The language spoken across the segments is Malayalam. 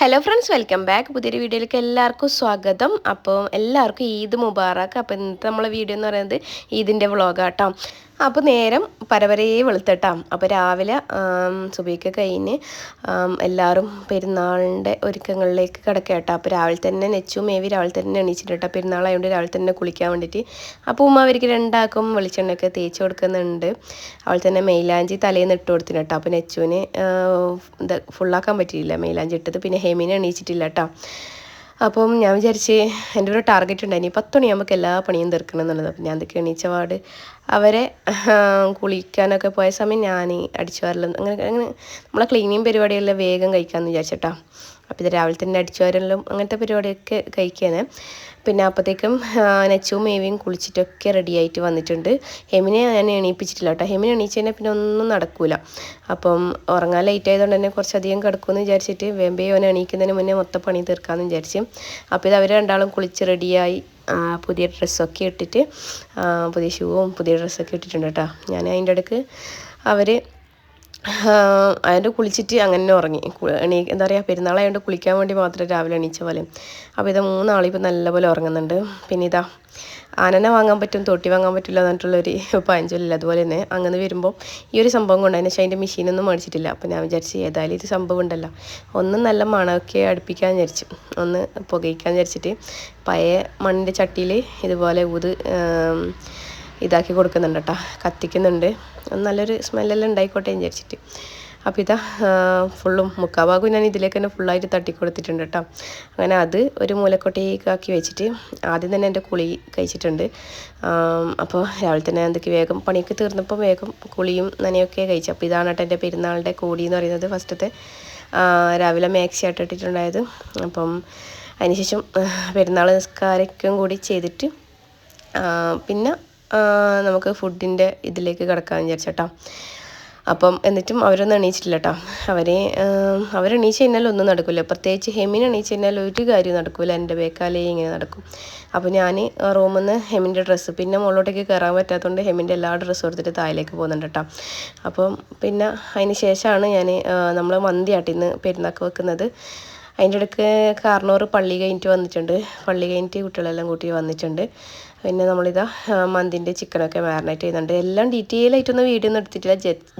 ഹലോ ഫ്രണ്ട്സ് വെൽക്കം ബാക്ക് പുതിയൊരു വീഡിയോയിലേക്ക് എല്ലാവർക്കും സ്വാഗതം. അപ്പോൾ എല്ലാവർക്കും ഈദ് മുബാറക്ക് അപ്പോൾ ഇന്നത്തെ നമ്മളെ വീഡിയോ എന്ന് പറയുന്നത് ഈദിന്റെ വ്ളോഗാട്ടോ അപ്പോൾ നേരം പരവരയെ വെളുത്തിട്ടാം. അപ്പോൾ രാവിലെ സുബൈക്ക് കഴിഞ്ഞ് എല്ലാവരും പെരുന്നാളിന്റെ ഒരുക്കങ്ങളിലേക്ക് കിടക്കട്ടോ അപ്പോൾ രാവിലെ തന്നെ നെച്ചു മേവി രാവിലെ തന്നെ എണീച്ചിട്ടാ പെരുന്നാളായതുകൊണ്ട് രാവിലെ തന്നെ കുളിക്കാൻ വേണ്ടിയിട്ട് അപ്പോൾ ഉമ്മ അവർക്ക് രണ്ടാക്കും വെളിച്ചെണ്ണയൊക്കെ തേച്ച് കൊടുക്കുന്നുണ്ട്. അവൾ തന്നെ മെയിലാഞ്ചി തലേന്ന് ഇട്ട് കൊടുത്തിന് കേട്ടോ. അപ്പോൾ നെച്ചുവിന് ഫുള്ളാക്കാൻ പറ്റിയില്ല മെയിലാഞ്ചി ഇട്ടത്. പിന്നെ ഹെമിനെ എണീച്ചിട്ടില്ല കേട്ടോ. അപ്പം ഞാൻ വിചാരിച്ച് എന്റെ ഒരു ടാർഗറ്റ് ഉണ്ടായിനി പത്ത് മണിയാകുമ്പോൾ എല്ലാ പണിയും തീർക്കണം എന്നുള്ളത്. അപ്പം ഞാൻ എന്തൊക്കെ എണീച്ച പാട് അവരെ കുളിക്കാനൊക്കെ പോയ സമയം ഞാൻ അടിച്ചു വരലെന്ന് അങ്ങനെ അങ്ങനെ നമ്മളെ ക്ലീനിങ് പരിപാടിയെല്ലാം വേഗം കഴിക്കാമെന്ന് വിചാരിച്ചിട്ടാ അപ്പോൾ ഇത് രാവിലെ തന്നെ അടിച്ചു വരലും അങ്ങനത്തെ പരിപാടിയൊക്കെ കഴിക്കുകയാണ്. പിന്നെ അപ്പോഴത്തേക്കും നെച്ചും മേവിയും കുളിച്ചിട്ടൊക്കെ റെഡിയായിട്ട് വന്നിട്ടുണ്ട്. ഹെമിനെ ഞാൻ എണീപ്പിച്ചിട്ടില്ല കേട്ടോ. ഹെമിനെ എണീച്ച് കഴിഞ്ഞാൽ പിന്നെ ഒന്നും നടക്കൂല. അപ്പം ഉറങ്ങാൻ ലേറ്റ് ആയതുകൊണ്ട് തന്നെ കുറച്ചധികം കിടക്കുമെന്ന് വിചാരിച്ചിട്ട് വേമ്പേ അവനെ എണീക്കുന്നതിന് മുന്നേ മൊത്തം പണി തീർക്കാമെന്ന് വിചാരിച്ചു. അപ്പോൾ ഇത് അവർ രണ്ടാളും കുളിച്ച് റെഡിയായി പുതിയ ഡ്രസ്സൊക്കെ ഇട്ടിട്ട് പുതിയ ഷൂവും പുതിയ ഡ്രസ്സൊക്കെ ഇട്ടിട്ടുണ്ട് കേട്ടോ. ഞാൻ അതിന്റെ ഇടയ്ക്ക് അവർ അതിന്റെ കുളിച്ചിട്ട് അങ്ങനെ തന്നെ ഉറങ്ങി എണീ എന്താ പറയുക പെരുന്നാളായതുകൊണ്ട് കുളിക്കാൻ വേണ്ടി മാത്രം രാവിലെ എണീച്ച പോലെ. അപ്പോൾ ഇത് മൂന്നാളും ഇപ്പോൾ നല്ലപോലെ ഉറങ്ങുന്നുണ്ട്. പിന്നെ ഇതാ ആനനെ വാങ്ങാൻ പറ്റും തൊട്ടി വാങ്ങാൻ പറ്റില്ല എന്നിട്ടുള്ളൊരു പഴഞ്ചൊല്ലില്ല അതുപോലെ തന്നെ അങ്ങനെ വരുമ്പോൾ ഈ ഒരു സംഭവം കൊണ്ട് അതിന് അതിന്റെ മെഷീനൊന്നും മേടിച്ചിട്ടില്ല. അപ്പോൾ ഞാൻ വിചാരിച്ചു ഏതായാലും ഇത് സംഭവം ഉണ്ടല്ലോ. ഒന്ന് നല്ല മണമൊക്കെ അടുപ്പിക്കാൻ വിചാരിച്ചു. ഒന്ന് പുകയിക്കാൻ വിചാരിച്ചിട്ട് പഴയ മണ്ണിന്റെ ചട്ടിയിൽ ഇതുപോലെ ഊത് ഇതാക്കി കൊടുക്കുന്നുണ്ട് കേട്ടോ. കത്തിക്കുന്നുണ്ട്. നല്ലൊരു സ്മെല്ലെല്ലാം ഉണ്ടായിക്കോട്ടെ വിചാരിച്ചിട്ട്. അപ്പോൾ ഇതാ ഫുള്ളും മുക്കാഭാഗവും ഞാൻ ഇതിലേക്ക് തന്നെ ഫുള്ളായിട്ട് തട്ടി കൊടുത്തിട്ടുണ്ട് കേട്ടോ. അങ്ങനെ അത് ഒരു മൂലക്കൊട്ടേക്ക് ആക്കി വെച്ചിട്ട് ആദ്യം തന്നെ എന്റെ കുളി കഴിച്ചിട്ടുണ്ട്. അപ്പോൾ രാവിലെ തന്നെ എന്തൊക്കെ വേഗം പണിയൊക്കെ തീർന്നപ്പോൾ വേഗം കുളിയും നനയൊക്കെ കഴിച്ചു. അപ്പോൾ ഇതാണ് കേട്ടോ എന്റെ പെരുന്നാളിന്റെ കൂടി എന്ന് പറയുന്നത് ഫസ്റ്റത്തെ രാവിലെ മാക്സി ഇട്ടിട്ടുണ്ടായത്. അപ്പം അതിനുശേഷം പെരുന്നാൾ നിസ്കാരക്കും കൂടി ചെയ്തിട്ട് പിന്നെ നമുക്ക് ഫുഡിന്റെ ഇതിലേക്ക് കിടക്കാമെന്ന് വിചാരിച്ചേട്ടാ. അപ്പം എന്നിട്ടും അവരൊന്നും എണീച്ചിട്ടില്ല കേട്ടോ അവരെ അവരെണീച്ച് കഴിഞ്ഞാൽ ഒന്നും നടക്കില്ല പ്രത്യേകിച്ച് ഹെമിൻ എണീച്ച് കഴിഞ്ഞാൽ ഒരു കാര്യം നടക്കില്ല എന്റെ ബേക്കാലേ ഇങ്ങനെ നടക്കും. അപ്പോൾ ഞാൻ റൂമിൽ നിന്ന് ഹെമിന്റെ ഡ്രസ്സ് പിന്നെ മുകളിലോട്ടേക്ക് കയറാൻ പറ്റാത്തതുകൊണ്ട് ഹെമിന്റെ എല്ലാ ഡ്രസ്സും എടുത്തിട്ട് താഴേക്ക് പോകുന്നുണ്ട് കേട്ടോ അപ്പം പിന്നെ അതിന് ശേഷമാണ് ഞാൻ നമ്മൾ മന്തിയാട്ടിൽ നിന്ന് പെരുന്നാക്ക് വെക്കുന്നത്. അതിന്റെ ഇടയ്ക്ക് കാർണൂർ പള്ളി കഴിഞ്ഞിട്ട് വന്നിട്ടുണ്ട്. പള്ളി കഴിഞ്ഞിട്ട് കുട്ടികളെല്ലാം കൂട്ടി വന്നിട്ടുണ്ട്. പിന്നെ നമ്മളിതാ മന്തിന്റെ ചിക്കനൊക്കെ മാറിനേറ്റ് ചെയ്യുന്നുണ്ട്. എല്ലാം ഡീറ്റെയിൽ ആയിട്ടൊന്നും വീഡിയോ ഒന്നും എടുത്തിട്ടില്ല.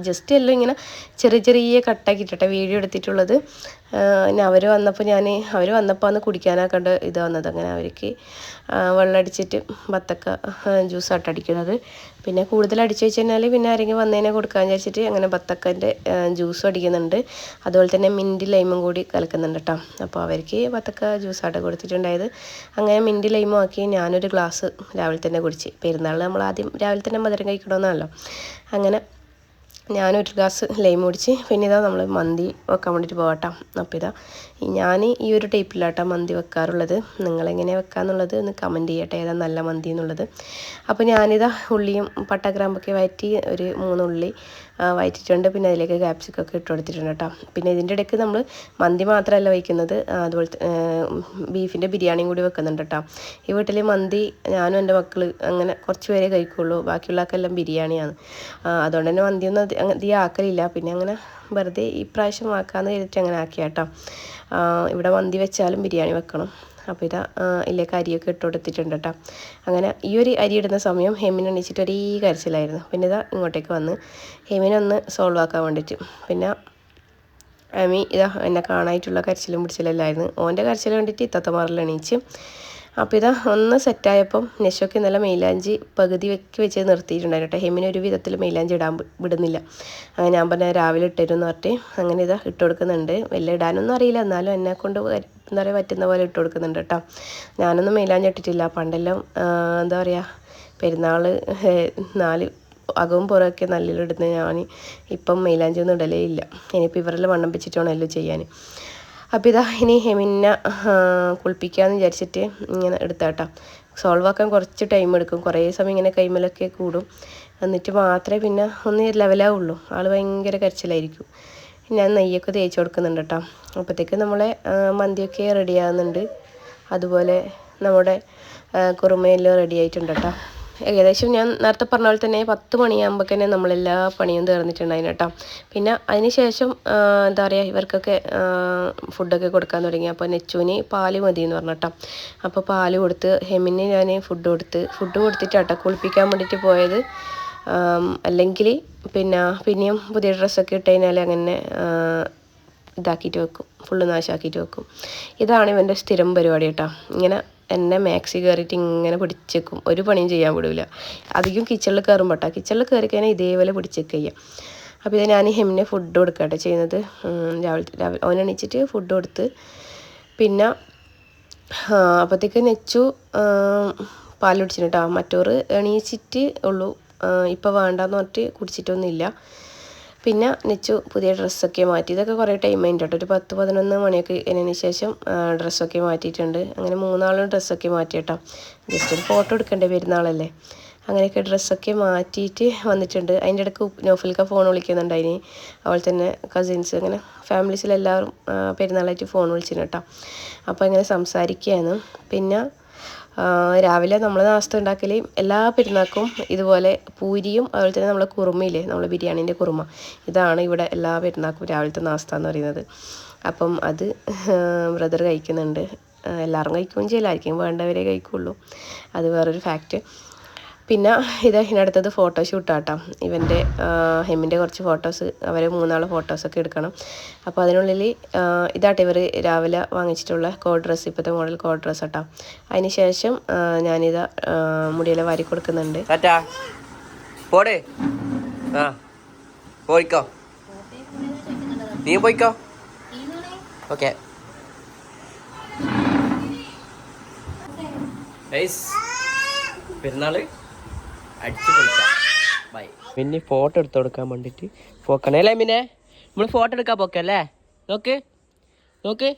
ജസ്റ്റ് എല്ലാം ഇങ്ങനെ ചെറിയ ചെറിയ കട്ടാക്കി ഇട്ടിട്ട് വീഡിയോ എടുത്തിട്ടുള്ളത്. പിന്നെ അവർ വന്നപ്പോൾ ഞാൻ അവർ വന്നപ്പോൾ അന്ന് കുടിക്കാനാക്കണ്ട ഇത് വന്നത്. അങ്ങനെ അവർക്ക് വെള്ളമടിച്ചിട്ട് ബത്തക്ക ജ്യൂസ് ആയിട്ട് അടിക്കുന്നത് പിന്നെ കൂടുതൽ അടിച്ചു വെച്ച് കഴിഞ്ഞാൽ പിന്നെ ആരെങ്കിലും വന്നതിനെ കൊടുക്കാൻ വിചാരിച്ചിട്ട് അങ്ങനെ ബത്തക്കന്റെ ജ്യൂസും അടിക്കുന്നുണ്ട്. അതുപോലെ തന്നെ മിന്റ് ലൈമും കൂടി കലക്കുന്നുണ്ട് കേട്ടോ അപ്പോൾ അവർക്ക് ബത്തക്ക ജ്യൂസായിട്ട് കൊടുത്തിട്ടുണ്ടായത്. അങ്ങനെ മിന്റ് ലൈമും ആക്കി ഞാനൊരു ഗ്ലാസ് രാവിലെ തന്നെ കുടിച്ച്. പെരുന്നാൾ നമ്മൾ ആദ്യം രാവിലെ തന്നെ മധുരം കഴിക്കണമെന്നാണല്ലോ അങ്ങനെ ഞാനൊരു ഗ്ലാസ് ലൈം കുടിച്ച് പിന്നെ ഇതാ നമ്മൾ മന്തി വെക്കാൻ വേണ്ടിയിട്ട് പോകട്ടോ അപ്പോൾ ഇതാ ഞാൻ ഈ ഒരു ടൈപ്പിലാട്ടോ മന്തി വെക്കാറുള്ളത്. നിങ്ങളെങ്ങനെ വെക്കാന്നുള്ളത് ഒന്ന് കമന്റ് ചെയ്യട്ടെ. ഏതാ നല്ല മന്തി എന്നുള്ളത്. അപ്പോൾ ഞാനിതാ ഉള്ളിയും പട്ടഗ്രാമ്പൊക്കെ വയറ്റി ഒരു മൂന്നുള്ളി ആ, വയറ്റിയിട്ടുണ്ട് പിന്നെ അതിലേക്ക് ക്യാപ്സിക്കൊക്കെ ഇട്ട് കൊടുത്തിട്ടുണ്ട് കേട്ടോ പിന്നെ ഇതിന്റെ ഇടയ്ക്ക് നമ്മൾ മന്തി മാത്രമല്ല വയ്ക്കുന്നത്. അതുപോലെ ബീഫിന്റെ ബിരിയാണിയും കൂടി വെക്കുന്നുണ്ട് കേട്ടോ ഈ വീട്ടിൽ മന്തി ഞാനും എന്റെ മക്കൾ അങ്ങനെ കുറച്ച് പേരെ കഴിക്കുള്ളൂ. ബാക്കിയുള്ളവർക്കെല്ലാം ബിരിയാണിയാണ്. അതുകൊണ്ട് തന്നെ മന്തിയൊന്നും അധി- അധികം ആക്കലില്ല. പിന്നെ അങ്ങനെ വെറുതെ ഈ പ്രാവശ്യം ആക്കാമെന്ന് കരുതിയിട്ട് അങ്ങനെ ആക്കിയ കേട്ടോ ഇവിടെ മന്തി വെച്ചാലും ബിരിയാണി വെക്കണം. അപ്പോൾ ഇതാ ഇതിലേക്ക് അരിയൊക്കെ ഇട്ട് കൊടുത്തിട്ടുണ്ട് കേട്ടോ അങ്ങനെ ഈ ഒരു അരി ഇടുന്ന സമയം ഹെമിനെ എണീച്ചിട്ട് ഒരേ കരച്ചിലായിരുന്നു. പിന്നെ ഇതാ ഇങ്ങോട്ടേക്ക് വന്ന് ഹെമിനൊന്ന് സോൾവ് ആക്കാൻ വേണ്ടിയിട്ട്. പിന്നെ അമി ഇതാ എന്നെ കാണായിട്ടുള്ള കരച്ചിലും പിടിച്ചിലെല്ലായിരുന്നു ഓന്റെ കരച്ചിൽ വേണ്ടിയിട്ട് ഇത്തത്തമാറിൽ എണീച്ച് അപ്പോൾ ഇതാ ഒന്ന് സെറ്റായപ്പം നെശോക്ക് ഇന്നലെ മെയിലാഞ്ചി പകുതി വെക്ക് വെച്ച് നിർത്തിയിട്ടുണ്ടായിരുന്നു കേട്ടോ. ഹെമിന് ഒരു വിധത്തിൽ മെയിലാഞ്ചി ഇടാൻ വിടുന്നില്ല. അങ്ങനെ ഞാൻ പറഞ്ഞ രാവിലെ ഇട്ടിരുന്നു പറഞ്ഞിട്ട് അങ്ങനെ ഇതാ ഇട്ട് കൊടുക്കുന്നുണ്ട്. വലിയ ഇടാനൊന്നും അറിയില്ല. എന്നാലും എന്നെ കൊണ്ട് എന്താ പറയുക പറ്റുന്ന പോലെ ഇട്ട് കൊടുക്കുന്നുണ്ട് കേട്ടോ. ഞാനൊന്നും മെയിലാഞ്ചി ഇട്ടിട്ടില്ല. പണ്ടെല്ലാം എന്താ പറയുക പെരുന്നാൾ നാല് അകവും പുറമൊക്കെ നല്ലിലിടുന്ന ഞാൻ ഇപ്പം മെയിലാഞ്ചി ഒന്നും ഇടലേ ഇല്ല. ഇനിയിപ്പോൾ ഇവരെല്ലാം വണ്ണം വെച്ചിട്ടാണല്ലോ ചെയ്യാൻ. അപ്പോൾ ഇതാ ഇനി ഹെമിനെ കുളിപ്പിക്കാമെന്ന് വിചാരിച്ചിട്ട് ഇങ്ങനെ എടുത്താട്ടോ. സോൾവ് ആക്കാൻ കുറച്ച് ടൈം എടുക്കും. കുറേ സമയം ഇങ്ങനെ കൈമലൊക്കെ കൂടും. എന്നിട്ട് മാത്രമേ പിന്നെ ഒന്ന് ലെവലാവുള്ളൂ ആൾ ഭയങ്കര കരച്ചിലായിരിക്കും. ഞാൻ നെയ്യൊക്കെ തേച്ച് കൊടുക്കുന്നുണ്ട് കേട്ടോ അപ്പോഴത്തേക്ക് നമ്മളെ മന്തിയൊക്കെ റെഡി ആകുന്നുണ്ട് അതുപോലെ നമ്മുടെ കുറുമയെല്ലാം റെഡി ആയിട്ടുണ്ട് കേട്ടോ ഏകദേശം ഞാൻ നേരത്തെ പറഞ്ഞ പോലെ തന്നെ പത്ത് മണിയാകുമ്പോൾ തന്നെ നമ്മളെല്ലാ പണിയും തീർന്നിട്ടുണ്ടായിരുന്നു കേട്ടോ. പിന്നെ അതിന് ശേഷം എന്താ പറയുക ഇവർക്കൊക്കെ ഫുഡൊക്കെ കൊടുക്കാൻ തുടങ്ങി. അപ്പോൾ നെച്ചുവിന് പാൽ മതി എന്ന് പറഞ്ഞു കേട്ടോ. അപ്പോൾ പാൽ കൊടുത്ത് ഹെമിന് ഞാൻ ഫുഡ് കൊടുത്ത് ഫുഡ് കൊടുത്തിട്ട് കൊടുത്തിട്ടാട്ടോ കുളിപ്പിക്കാൻ വേണ്ടിയിട്ട് പോയത്. അല്ലെങ്കിൽ പിന്നെ പിന്നെയും പുതിയ ഡ്രസ്സൊക്കെ ഇട്ട് കഴിഞ്ഞാൽ അങ്ങനെ ഇതാക്കിയിട്ട് വെക്കും. ഫുള്ള് നാശാക്കിയിട്ട് വെക്കും. ഇതാണ് ഇവന്റെ സ്ഥിരം പരിപാടി കേട്ടോ. ഇങ്ങനെ എന്നെ മാക്സി കയറിയിട്ട് ഇങ്ങനെ പിടിച്ചേക്കും. ഒരു പണിയും ചെയ്യാൻ വിടില്ല അധികം കിച്ചണിൽ കയറുമ്പോൾ കേട്ടോ കിച്ചണിൽ കയറി കഴിഞ്ഞാൽ ഇതേപോലെ പിടിച്ചേക്ക് ചെയ്യാം. അപ്പോൾ ഇത് ഞാൻ ഹെമ്മിനെ ഫുഡ് കൊടുക്കട്ടെ ചെയ്യുന്നത്. രാവിലെ രാവിലെ അവൻ ഫുഡ് കൊടുത്ത്. പിന്നെ അപ്പോഴത്തേക്ക് നെച്ചു പാൽ കുടിച്ചിട്ട് കേട്ടോ മറ്റോറ് എണീച്ചിട്ട് ഉള്ളൂ. ഇപ്പോൾ വേണ്ടാന്ന് പറഞ്ഞിട്ട് കുടിച്ചിട്ടൊന്നുമില്ല. പിന്നെ നിച്ചു പുതിയ ഡ്രസ്സൊക്കെ മാറ്റി. ഇതൊക്കെ കുറേ ടൈം കഴിഞ്ഞിട്ട് ഒരു പത്ത് പതിനൊന്ന് മണിയൊക്കെ അതിന് ശേഷം ഡ്രസ്സൊക്കെ മാറ്റിയിട്ടുണ്ട്. അങ്ങനെ മൂന്നാളും ഡ്രസ്സൊക്കെ മാറ്റി കേട്ടോ ജസ്റ്റ് ഒരു ഫോട്ടോ എടുക്കണ്ടേ പെരുന്നാളല്ലേ. അങ്ങനെയൊക്കെ ഡ്രസ്സൊക്കെ മാറ്റിയിട്ട് വന്നിട്ടുണ്ട്. അതിന്റെ ഇടയ്ക്ക് നോഫിൽക്ക ഫോൺ വിളിക്കുന്നുണ്ട് അതിന് അവൾ തന്നെ കസിൻസ് അങ്ങനെ ഫാമിലീസിലെല്ലാവരും പെരുന്നാളായിട്ട് ഫോൺ വിളിച്ചിരുന്നു കേട്ടോ അപ്പോൾ ഇങ്ങനെ സംസാരിക്കുകയാണ് പിന്നെ രാവിലെ നമ്മൾ നാസ്ത ഉണ്ടാക്കൽ എല്ലാ പെരുന്നാക്കും ഇതുപോലെ പൂരിയും അതുപോലെ തന്നെ നമ്മളെ കുറുമയില്ലേ നമ്മൾ ബിരിയാണീന്റെ കുറുമ. ഇതാണ് ഇവിടെ എല്ലാ പെരുന്നാക്കും രാവിലത്തെ നാസ്ത എന്ന് പറയുന്നത്. അപ്പം അത് ബ്രദർ കഴിക്കുന്നുണ്ട്. എല്ലാവരും കഴിക്കുകയും ചെയ്യില്ല ആയിരിക്കും വേണ്ടവരെ കഴിക്കുള്ളൂ അത് വേറൊരു ഫാക്റ്റ്. പിന്നെ ഇത് ഇതിനടുത്തത് ഫോട്ടോഷൂട്ടാട്ടോ ഇവന്റെ ഹെമ്മിന്റെ കുറച്ച് ഫോട്ടോസ് അവർ മൂന്നാൾ ഫോട്ടോസൊക്കെ എടുക്കണം. അപ്പോൾ അതിനുള്ളിൽ ഇതാട്ടെ ഇവർ രാവിലെ വാങ്ങിച്ചിട്ടുള്ള കോഡ് ഡ്രസ്സ് ഇപ്പോഴത്തെ മോഡൽ കോഡ് ഡ്രസ്സ് കേട്ടോ അതിന് ശേഷം ഞാനിത് മുടിയിലെ വാരി കൊടുക്കുന്നുണ്ട്. പോടേ. ആ പോയിക്കോ. നീ പോയിക്കോ. ഓക്കെ. പെരുന്നാൾ. അടിച്ചു ബൈ പിന്നെ ഫോട്ടോ എടുത്ത് കൊടുക്കാൻ വേണ്ടിട്ട് പോക്കണേ. അല്ലേ മിന്നെ നമ്മൾ ഫോട്ടോ എടുക്കാൻ പോക്കല്ലേ നോക്ക്. നോക്ക്.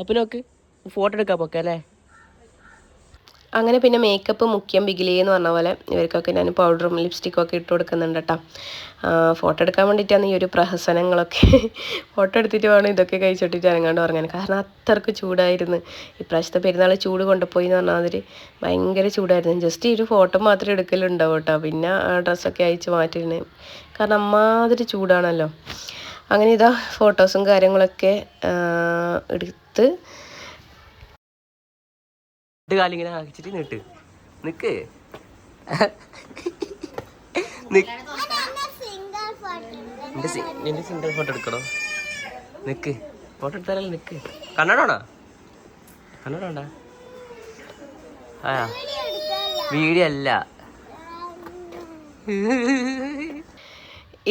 അപ്പൊ നോക്ക്. ഫോട്ടോ എടുക്കാൻ പോക്കല്ലേ അങ്ങനെ പിന്നെ മേക്കപ്പ് മുഖ്യം ബിഗിലി എന്ന് പറഞ്ഞ പോലെ ഇവർക്കൊക്കെ ഞാൻ പൗഡറും ലിപ്സ്റ്റിക്കും ഒക്കെ ഇട്ട് കൊടുക്കുന്നുണ്ട് കേട്ടോ ഫോട്ടോ എടുക്കാൻ വേണ്ടിയിട്ടാണ് ഈ ഒരു പ്രഹസനങ്ങളൊക്കെ. ഫോട്ടോ എടുത്തിട്ട് വേണം ഇതൊക്കെ കഴിച്ചിട്ടിട്ട് ഇറങ്ങാണ്ട് ഉറങ്ങാൻ. കാരണം അത്രയ്ക്ക് ചൂടായിരുന്നു. ഇപ്രാവശ്യത്തെ പെരുന്നാൾ ചൂട് കൊണ്ടുപോയി എന്ന് പറഞ്ഞാൽ അതിൽ ഭയങ്കര ചൂടായിരുന്നു. ജസ്റ്റ് ഈ ഒരു ഫോട്ടോ മാത്രമേ എടുക്കലുണ്ടാവും കേട്ടോ പിന്നെ ആ ഡ്രസ്സൊക്കെ അയച്ച് മാറ്റിയിരുന്നു കാരണം അമ്മാതിരി ചൂടാണല്ലോ. അങ്ങനെ ഇതാ ഫോട്ടോസും കാര്യങ്ങളൊക്കെ എടുത്ത് രണ്ട് കാലിങ്ങനെ ആക്കിച്ചിട്ട് നീട്ട്. നിക്ക്. നിന്റെ സിംഗിൾ ഫോട്ടോ എടുക്കണോ? നിക്ക്. ഫോട്ടോ എടുത്താലല്ലേ നിക്ക്. കണ്ണടോണോ? കണ്ണടോണ്ടാ? ആ വീഡിയോ അല്ല.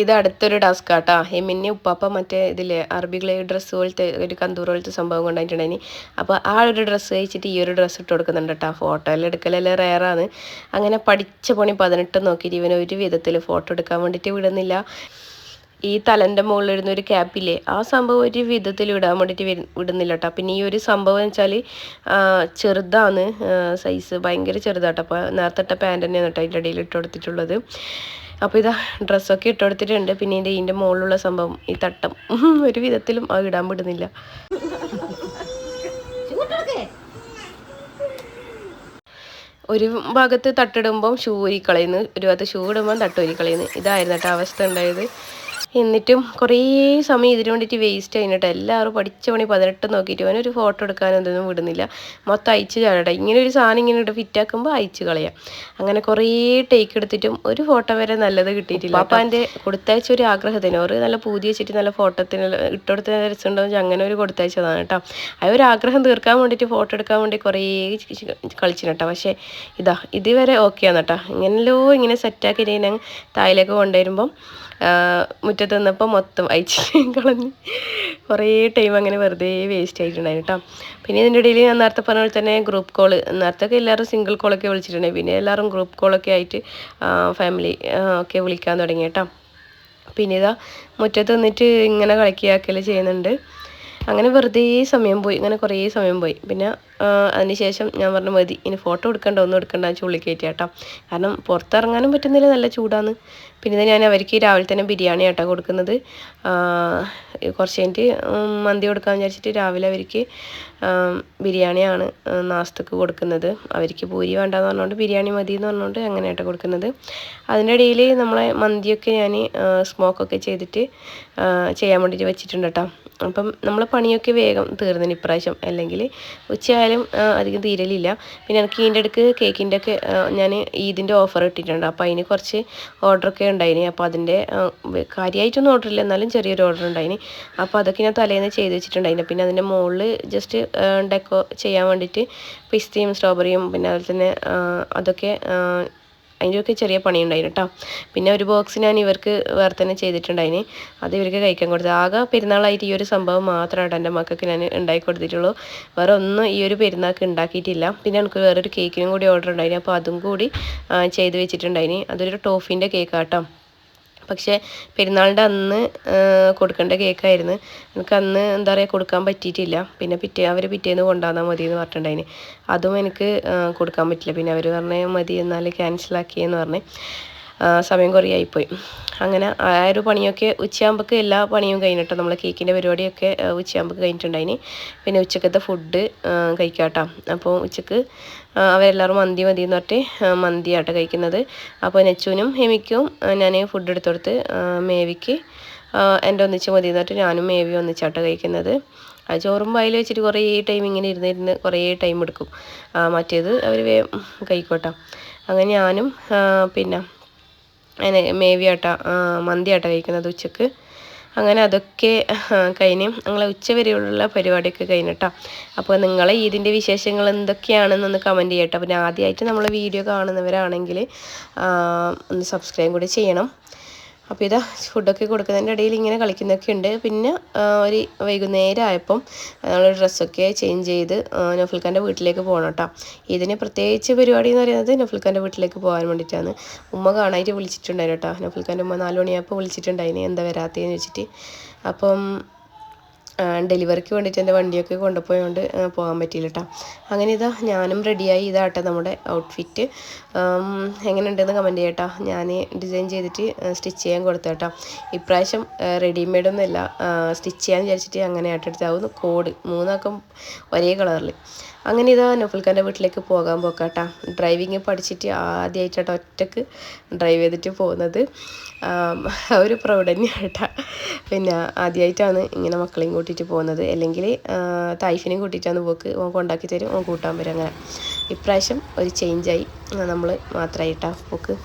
ഇത് അടുത്തൊരു ടാസ്ക് ആട്ടാ. ഹെമിന്നെ ഉപ്പാപ്പ മറ്റേ ഇതിലെ അറബികളെ ഡ്രസ്സ് പോലത്തെ ഒരു കന്തൂർ പോലത്തെ സംഭവം കൊണ്ടായിട്ടുണ്ടായിരുന്നു അപ്പോൾ ആ ഒരു ഡ്രസ്സ് കഴിച്ചിട്ട് ഈ ഒരു ഡ്രസ്സ് ഇട്ട് കൊടുക്കുന്നുണ്ട് കേട്ടോ ഫോട്ടോയിൽ എടുക്കലെല്ലാം റെയറാണ് അങ്ങനെ പഠിച്ച പണി പതിനെട്ട് നോക്കിയിട്ട് ഇവന് ഒരു വിധത്തിൽ ഫോട്ടോ എടുക്കാൻ വേണ്ടിയിട്ട് വിടുന്നില്ല. ഈ തലന്റെ മുകളിൽ ഇടുന്ന ഒരു ക്യാപ്പില്ലേ ആ സംഭവം ഒരു വിധത്തിൽ ഇടാൻ വേണ്ടിയിട്ട് വിടുന്നില്ല കേട്ടോ പിന്നെ ഈ ഒരു സംഭവം എന്ന് വെച്ചാൽ ചെറുതാണ്. സൈസ് ഭയങ്കര ചെറുതാട്ടോ അപ്പോൾ നേരത്തെ പാന്റ് പാന്റ് തന്നെയാണ് കേട്ടോ അതിന്റെ ഇടയിൽ ഇട്ട് കൊടുത്തിട്ടുള്ളത്. അപ്പോൾ ഇതാ ഡ്രസ്സൊക്കെ ഇട്ട് കൊടുത്തിട്ടുണ്ട് പിന്നെ ഇതിന്റെ ഇതിന്റെ മുകളിലുള്ള സംഭവം ഈ തട്ടം. ഒരു വിധത്തിലും അത് ഇടാൻ വിടുന്നില്ല ഒരു ഭാഗത്ത് തട്ടിടുമ്പം ഷൂ ഊരിക്കളയുന്നു ഒരു ഭാഗത്ത് ഷൂ ഇടുമ്പം തട്ട് ഊരി ഇതായിരുന്നു കേട്ടോ അവസ്ഥ ഉണ്ടായത്. എന്നിട്ടും കുറേ സമയം ഇതിനു വേണ്ടിയിട്ട് വേസ്റ്റ് കഴിഞ്ഞിട്ട് എല്ലാവരും പഠിച്ച പണി പതിനെട്ട് നോക്കിയിട്ട് അവനൊരു ഫോട്ടോ എടുക്കാനും ഇതൊന്നും വിടുന്നില്ല. മൊത്തം അയച്ച് കളയട്ടെ ഇങ്ങനെ ഒരു സാധനം ഇങ്ങനെ ഇട്ട് ഫിറ്റാക്കുമ്പോൾ അയച്ച് കളയാം. അങ്ങനെ കുറേ ടേക്ക് എടുത്തിട്ടും ഒരു ഫോട്ടോ വരെ നല്ലത് കിട്ടിയിട്ടില്ല. അപ്പോൾ എന്റെ കൊടുത്തയച്ച ഒരു ആഗ്രഹത്തിന് ഒരു നല്ല പൂതി വെച്ചിട്ട് നല്ല ഫോട്ടോത്തിന് ഇട്ടുകൊടുത്ത രസമുണ്ടാവും അങ്ങനെ ഒരു കൊടുത്തയച്ചതാണ് കേട്ടോ ആ ഒരു ആഗ്രഹം തീർക്കാൻ വേണ്ടിയിട്ട് ഫോട്ടോ എടുക്കാൻ വേണ്ടി കുറേ കളിച്ചിന് കേട്ടോ പക്ഷേ ഇതാ ഇതുവരെ ഓക്കെയാണ് കേട്ടോ ഇങ്ങനെല്ലോ ഇങ്ങനെ സെറ്റാക്കി ഞാൻ തായിലേക്ക് കൊണ്ടുവരുമ്പം മുറ്റത്ത് നിന്നപ്പോൾ മൊത്തം അയച്ച് കളഞ്ഞ്. കുറേ ടൈം അങ്ങനെ വെറുതെ വേസ്റ്റ് ആയിട്ടുണ്ടായിരുന്നു കേട്ടോ പിന്നെ ഇതിന്റെ ഇടയിൽ ഞാൻ നേരത്തെ പറഞ്ഞ പോലെ തന്നെ ഗ്രൂപ്പ് കോൾ നേരത്തെ ഒക്കെ എല്ലാവരും സിംഗിൾ കോളൊക്കെ വിളിച്ചിട്ടുണ്ടായി. പിന്നെ എല്ലാവരും ഗ്രൂപ്പ് കോളൊക്കെ ആയിട്ട് ഫാമിലി ഒക്കെ വിളിക്കാൻ തുടങ്ങി കേട്ടോ പിന്നെ ഇതാ മുറ്റത്ത് നിന്നിട്ട് ഇങ്ങനെ കളിക്കുകയൊക്കെ ചെയ്യുന്നുണ്ട്. അങ്ങനെ വെറുതെ സമയം പോയി അങ്ങനെ കുറേ സമയം പോയി. പിന്നെ അതിനുശേഷം ഞാൻ പറഞ്ഞു മതി ഇനി ഫോട്ടോ എടുക്കണ്ട ഒന്നും എടുക്കണ്ട ചുള്ളി കയറ്റി കേട്ടോ കാരണം പുറത്തിറങ്ങാനും പറ്റുന്നില്ല നല്ല ചൂടാണ് പിന്നെ ഞാൻ അവർക്ക് രാവിലെ തന്നെ ബിരിയാണി ആട്ടോ കൊടുക്കുന്നത്. കുറച്ച് കഴിഞ്ഞിട്ട് മന്തി കൊടുക്കാൻ വിചാരിച്ചിട്ട് രാവിലെ അവർക്ക് ബിരിയാണിയാണ് നാസ്തക്ക് കൊടുക്കുന്നത്. അവർക്ക് പൂരി വേണ്ടെന്ന് പറഞ്ഞുകൊണ്ട് ബിരിയാണി മതി എന്ന് പറഞ്ഞുകൊണ്ട് അങ്ങനെ ആയിട്ട് കൊടുക്കുന്നത്. അതിന്റെ ഇടയിൽ നമ്മളെ മന്തിയൊക്കെ ഞാൻ സ്മോക്കൊക്കെ ചെയ്തിട്ട് ചെയ്യാൻ വേണ്ടിയിട്ട് വെച്ചിട്ടുണ്ട് കേട്ടോ അപ്പം നമ്മൾ പണിയൊക്കെ വേഗം തീർന്നിന് ഇപ്രാവശ്യം. അല്ലെങ്കിൽ ഉച്ചയായാലും അധികം തീരലില്ല. പിന്നെ എനിക്ക് ഇതിന്റെ അടുക്ക് കേക്കിന്റെ ഒക്കെ ഞാൻ ഈദിന്റെ ഓഫർ ഇട്ടിട്ടുണ്ട്. അപ്പോൾ അതിന് കുറച്ച് ഓർഡറൊക്കെ ഉണ്ടായിന്. അപ്പോൾ അതിന്റെ കാര്യമായിട്ടൊന്നും ഓർഡർ ഇല്ല. എന്നാലും ചെറിയൊരു ഓർഡർ ഉണ്ടായിന്. അപ്പോൾ അതൊക്കെ ഞാൻ തലേന്ന് ചെയ്ത് വെച്ചിട്ടുണ്ടായിന്. പിന്നെ അതിന്റെ മുകളിൽ ജസ്റ്റ് ഡെക്കോ ചെയ്യാൻ വേണ്ടിയിട്ട് പിസ്തയും സ്ട്രോബെറിയും പിന്നെ അതുപോലെ തന്നെ അതൊക്കെ അതിന്റെയൊക്കെ ചെറിയ പണി ഉണ്ടായിന് കേട്ടോ. പിന്നെ ഒരു ബോക്സ് ഞാൻ ഇവർക്ക് വേറെ തന്നെ ചെയ്തിട്ടുണ്ടായിന്. അത് ഇവർക്ക് കഴിക്കാൻ കൊടുത്തു. ആകെ പെരുന്നാളായിട്ട് ഈ ഒരു സംഭവം മാത്രമായിട്ട് എന്റെ മക്കൾക്ക് ഞാൻ ഉണ്ടാക്കി കൊടുത്തിട്ടുള്ളൂ. വേറെ ഒന്നും ഈ ഒരു പെരുന്നാൾക്ക് ഉണ്ടാക്കിയിട്ടില്ല. പിന്നെ എനിക്ക് വേറൊരു കേക്കിനും കൂടി ഓർഡർ ഉണ്ടായിന്. അപ്പോൾ അതും കൂടി ചെയ്ത് വെച്ചിട്ടുണ്ടായിന്. അതൊരു ടോഫീന്റെ കേക്കാട്ടോ പക്ഷേ പെരുന്നാളിന്റെ അന്ന് കൊടുക്കേണ്ട കേക്കായിരുന്നു. എനിക്ക് അന്ന് എന്താ പറയുക കൊടുക്കാൻ പറ്റിയിട്ടില്ല. പിന്നെ പിറ്റേ അവർ പിറ്റേന്ന് കൊണ്ടുവന്നാൽ മതി എന്ന് പറഞ്ഞിട്ടുണ്ടായിന്. അതും എനിക്ക് കൊടുക്കാൻ പറ്റില്ല. പിന്നെ അവർ പറഞ്ഞ മതി എന്നാൽ ക്യാൻസലാക്കിയെന്ന് പറഞ്ഞ് സമയം കുറേ ആയിപ്പോയി അങ്ങനെ ആ ഒരു പണിയൊക്കെ ഉച്ചയാകുമ്പോൾ എല്ലാ പണിയും കഴിഞ്ഞിട്ടോ. നമ്മളെ കേക്കിന്റെ പരിപാടിയൊക്കെ ഉച്ചയാകുമ്പോൾ കഴിഞ്ഞിട്ടുണ്ടായിന്. പിന്നെ ഉച്ചക്കത്തെ ഫുഡ് കഴിക്കാം കേട്ടോ അപ്പോൾ ഉച്ചയ്ക്ക് അവരെല്ലാവരും മന്തി മതി എന്ന് പറഞ്ഞിട്ട് മന്തിയാട്ടോ കഴിക്കുന്നത്. അപ്പോൾ നെച്ചുവിനും ഹെമിക്കും ഞാൻ ഫുഡ് എടുത്തു കൊടുത്ത് മേവിക്ക് എന്റെ ഒന്നിച്ച് മതി എന്ന് പറഞ്ഞിട്ട് ഞാനും മേവി ഒന്നിച്ചാട്ടോ കഴിക്കുന്നത്. ആ ചോറും വായിൽ വെച്ചിട്ട് കുറേ ടൈം ഇങ്ങനെ ഇരുന്ന് ഇരുന്ന് കുറേ ടൈം എടുക്കും. മറ്റേത് അവർ വേ കഴിക്കോട്ടോ. അങ്ങനെ ഞാനും പിന്നെ മേവിയാട്ട മന്തിയാട്ട കഴിക്കുന്നത് ഉച്ചയ്ക്ക്. അങ്ങനെ അതൊക്കെ കഴിഞ്ഞ് ഞങ്ങളെ ഉച്ച വരെയുള്ള പരിപാടിയൊക്കെ കഴിഞ്ഞിട്ടോ അപ്പോൾ നിങ്ങളെ ഈദിന്റെ വിശേഷങ്ങൾ എന്തൊക്കെയാണെന്നൊന്ന് കമന്റ് ചെയ്യട്ടോ പിന്നെ ആദ്യമായിട്ട് നമ്മൾ വീഡിയോ കാണുന്നവരാണെങ്കിൽ ഒന്ന് സബ്സ്ക്രൈബ് കൂടി ചെയ്യണം. അപ്പോൾ ഇതാ ഫുഡൊക്കെ കൊടുക്കുന്നതിന്റെ ഇടയിൽ ഇങ്ങനെ കളിക്കുന്നൊക്കെ ഉണ്ട്. പിന്നെ ഒരു വൈകുന്നേരം ആയപ്പം നമ്മൾ ഡ്രസ്സൊക്കെ ചേഞ്ച് ചെയ്ത് നഫുൽഖാന്റെ വീട്ടിലേക്ക് പോകണം കേട്ടോ ഇതിന് പ്രത്യേകിച്ച് പരിപാടി എന്ന് പറയുന്നത് നഫുൽഖാന്റെ വീട്ടിലേക്ക് പോകാൻ വേണ്ടിയിട്ടാണ് ഉമ്മ കാണാനായിട്ട് വിളിച്ചിട്ടുണ്ടായിരുന്നു കേട്ടോ നഫുൽഖാന്റെ ഉമ്മ നാല് മണിയായപ്പോൾ വിളിച്ചിട്ടുണ്ടായിന്. എന്താ വരാത്തതെന്ന് വെച്ചിട്ട്. അപ്പം ഡെലിവറിക്ക് വേണ്ടിയിട്ട് എന്റെ വണ്ടിയൊക്കെ കൊണ്ടുപോയതുകൊണ്ട് പോകാൻ പറ്റിയില്ല കേട്ടോ അങ്ങനെ ഇതാ ഞാനും റെഡിയായി. ഇതാട്ടെ നമ്മുടെ ഔട്ട്ഫിറ്റ് എങ്ങനെയുണ്ടെന്ന് കമന്റ് ചെയ്യട്ടോ. ഞാൻ ഡിസൈൻ ചെയ്തിട്ട് സ്റ്റിച്ച് ചെയ്യാൻ കൊടുത്തു കേട്ടോ ഇപ്രാവശ്യം റെഡിമെയ്ഡൊന്നുമില്ല സ്റ്റിച്ച് ചെയ്യാൻ വിചാരിച്ചിട്ട് അങ്ങനെ ആട്ടെടുത്താവുന്നു കോഡ് മൂന്നാക്കം ഒരേ കളറിൽ അങ്ങനെ ഇതാ നഫുൽഖാന്റെ വീട്ടിലേക്ക് പോകാൻ പോക്കാട്ടാ. ഡ്രൈവിങ് പഠിച്ചിട്ട് ആദ്യമായിട്ടാട്ടോ ഒറ്റയ്ക്ക് ഡ്രൈവ് ചെയ്തിട്ട് പോകുന്നത്. ഒരു പ്രൗഡ് തന്നെയാട്ടാ. പിന്നെ ആദ്യമായിട്ടാണ് ഇങ്ങനെ മക്കളെയും കൂട്ടിയിട്ട് പോകുന്നത്. അല്ലെങ്കിൽ തായ്ഫിനെയും കൂട്ടിയിട്ടാണ് പോക്ക് ഓൻ കൊണ്ടാക്കി തരും ഓൻ കൂട്ടാൻ വരും അങ്ങനെ. ഇപ്രാവശ്യം ഒരു ചേഞ്ചായി നമ്മൾ മാത്രമായിട്ടാ പോക്ക്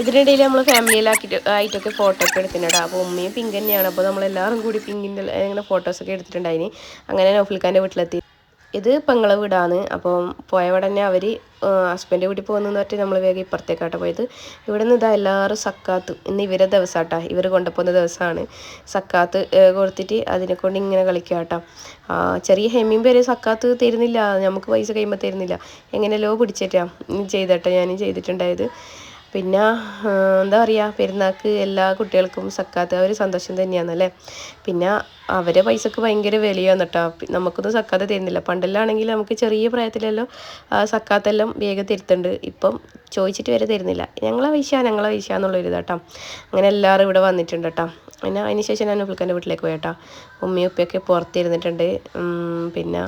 ഇതിനിടയിൽ നമ്മൾ ഫാമിലിയിലാക്കിയിട്ട് ആയിട്ടൊക്കെ ഫോട്ടോ ഒക്കെ എടുത്തിട്ടുണ്ട്. അപ്പോൾ ഉമ്മയും പിങ്ക് തന്നെയാണ്. അപ്പോൾ നമ്മളെല്ലാവരും കൂടി പിങ്കിന്റെ ഇങ്ങനെ ഫോട്ടോസൊക്കെ എടുത്തിട്ടുണ്ടായിന്. അങ്ങനെ നൗഫിൽഖാന്റെ വീട്ടിലെത്തി. ഇത് പെങ്ങളെ വീടാണ്. അപ്പം പോയ ഉടനെ അവർ ഹസ്ബൻഡ് വീട്ടിൽ പോകുന്നതെന്ന് പറഞ്ഞിട്ട് നമ്മൾ വേഗം ഇപ്പുറത്തേക്കാട്ടോ പോയത്. ഇവിടെ നിന്ന് ഇതാ എല്ലാവരും സക്കാത്ത് ഇന്ന് ഇവരെ ദിവസമാട്ടാ ഇവർ കൊണ്ടുപോകുന്ന ദിവസമാണ് സക്കാത്ത് കൊടുത്തിട്ട് അതിനെ കൊണ്ട് ഇങ്ങനെ കളിക്കുക കേട്ടോ ചെറിയ ഹെമ്മിയും പേര് സക്കാത്ത് തരുന്നില്ല. നമുക്ക് പൈസ കഴിയുമ്പോൾ തരുന്നില്ല. എങ്ങനെയല്ലോ പിടിച്ചിട്ടാ ചെയ്തട്ടെ ഞാനും ചെയ്തിട്ടുണ്ടായത്. പിന്നെ എന്താ പറയുക പെരുന്നാൾക്ക് എല്ലാ കുട്ടികൾക്കും സക്കാത്ത ഒരു സന്തോഷം തന്നെയാണല്ലേ? പിന്നെ അവരെ പൈസക്ക് ഭയങ്കര വിലയാണ് കേട്ടോ. നമുക്കൊന്നും സക്കാത്ത തരുന്നില്ല. പണ്ടെല്ലാണെങ്കിൽ നമുക്ക് ചെറിയ പ്രായത്തിലെല്ലാം സക്കാത്തെല്ലാം വേഗം തരുത്തുണ്ട്. ഇപ്പം ചോദിച്ചിട്ട് വരെ തരുന്നില്ല. ഞങ്ങളെ പൈസ ഞങ്ങളെ പൈസ എന്നുള്ളൊരു ഇതാട്ടോ അങ്ങനെ എല്ലാവരും ഇവിടെ വന്നിട്ടുണ്ട് കേട്ടോ. പിന്നെ അതിന് ശേഷം ഞാൻ പുൽക്കാന്റെ വീട്ടിലേക്ക് പോയി കേട്ടോ. ഉമ്മയും ഉപ്പയൊക്കെ പുറത്തിരുന്നിട്ടുണ്ട്. പിന്നെ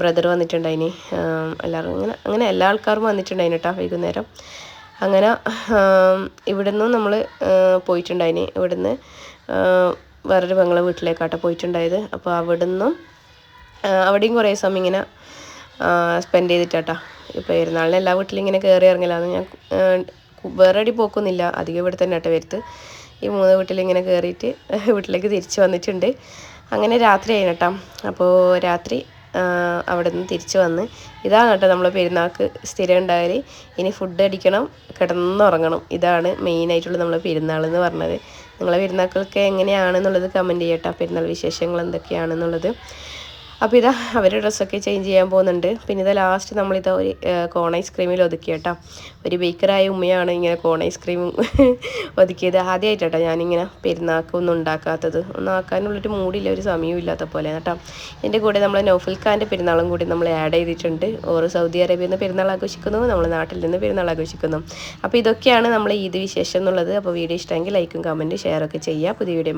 ബ്രദർ വന്നിട്ടുണ്ടായിനി. എല്ലാവരും അങ്ങനെ അങ്ങനെ എല്ലാ ആൾക്കാരും വന്നിട്ടുണ്ടായിന് കേട്ടോ വൈകുന്നേരം. അങ്ങനെ ഇവിടുന്ന് നമ്മൾ പോയിട്ടുണ്ടായിന്. ഇവിടുന്ന് വേറൊരു പെങ്ങളെ വീട്ടിലേക്കാട്ടോ പോയിട്ടുണ്ടായത്. അപ്പോൾ അവിടുന്നും അവിടെയും കുറേ സമയം ഇങ്ങനെ സ്പെൻഡ് ചെയ്തിട്ടാട്ടാ. ഇപ്പോൾ പെരുന്നാളിന് എല്ലാ വീട്ടിലും ഇങ്ങനെ കയറി ഇറങ്ങലാണ് ഞാൻ വേറെ അടി പോക്കൊന്നുമില്ല. അധികം ഇവിടെ തന്നെ ആട്ടോ വരുത്ത്. ഈ മൂന്ന് വീട്ടിലിങ്ങനെ കയറിയിട്ട് വീട്ടിലേക്ക് തിരിച്ച് വന്നിട്ടുണ്ട്. അങ്ങനെ രാത്രി ആയിന് അപ്പോൾ രാത്രി അവിടെ നിന്ന് തിരിച്ചു വന്ന് ഇതാണ് കേട്ടോ നമ്മൾ പെരുന്നാൾക്ക് സ്ഥിരം ഉണ്ടായാൽ ഇനി ഫുഡ് അടിക്കണം കിടന്നുറങ്ങണം ഇതാണ് മെയിനായിട്ടുള്ള നമ്മൾ പെരുന്നാൾ എന്ന് പറഞ്ഞത്. നിങ്ങളെ പെരുന്നാൾക്കൊക്കെ എങ്ങനെയാണെന്നുള്ളത് കമന്റ് ചെയ്യട്ടോ പെരുന്നാൾ വിശേഷങ്ങൾ എന്തൊക്കെയാണെന്നുള്ളത്. അപ്പോൾ ഇതാ അവർ ഡ്രസ്സൊക്കെ ചേഞ്ച് ചെയ്യാൻ പോകുന്നുണ്ട്. പിന്നെ ഇതാ ലാസ്റ്റ് നമ്മളിതാ ഒരു കോൺ ഐസ്ക്രീമിൽ ഒതുക്കി കേട്ടോ. ഒരു ബേക്കറായ ഉമ്മയാണ് ഇങ്ങനെ കോൺ ഐസ്ക്രീം ഒതുക്കിയത്. ആദ്യമായിട്ടോ ഞാനിങ്ങനെ പെരുന്നാക്കൊന്നും ഉണ്ടാക്കാത്തത്. ഒന്നും ആക്കാനുള്ളൊരു മൂടില്ല ഒരു സമയവും ഇല്ലാത്ത പോലെ കേട്ടോ. എന്റെ കൂടെ നമ്മൾ നൗഫൽ ഖാന്റെ പെരുന്നാളും കൂടി നമ്മൾ ആഡ് ചെയ്തിട്ടുണ്ട്. ഓരോ സൗദി അറേബ്യയിൽ നിന്ന് പെരുന്നാൾ ആഘോഷിക്കുന്നു. നമ്മൾ നാട്ടിൽ നിന്ന് പെരുന്നാൾ ആഘോഷിക്കുന്നു. അപ്പോൾ ഇതൊക്കെയാണ് നമ്മൾ ഈദ് വിശേഷം എന്നുള്ളത്. അപ്പോൾ വീഡിയോ ഇഷ്ടമെങ്കിൽ ലൈക്കും കമന്റും ഷെയറൊക്കെ ചെയ്യുക. പുതിയ വീഡിയോ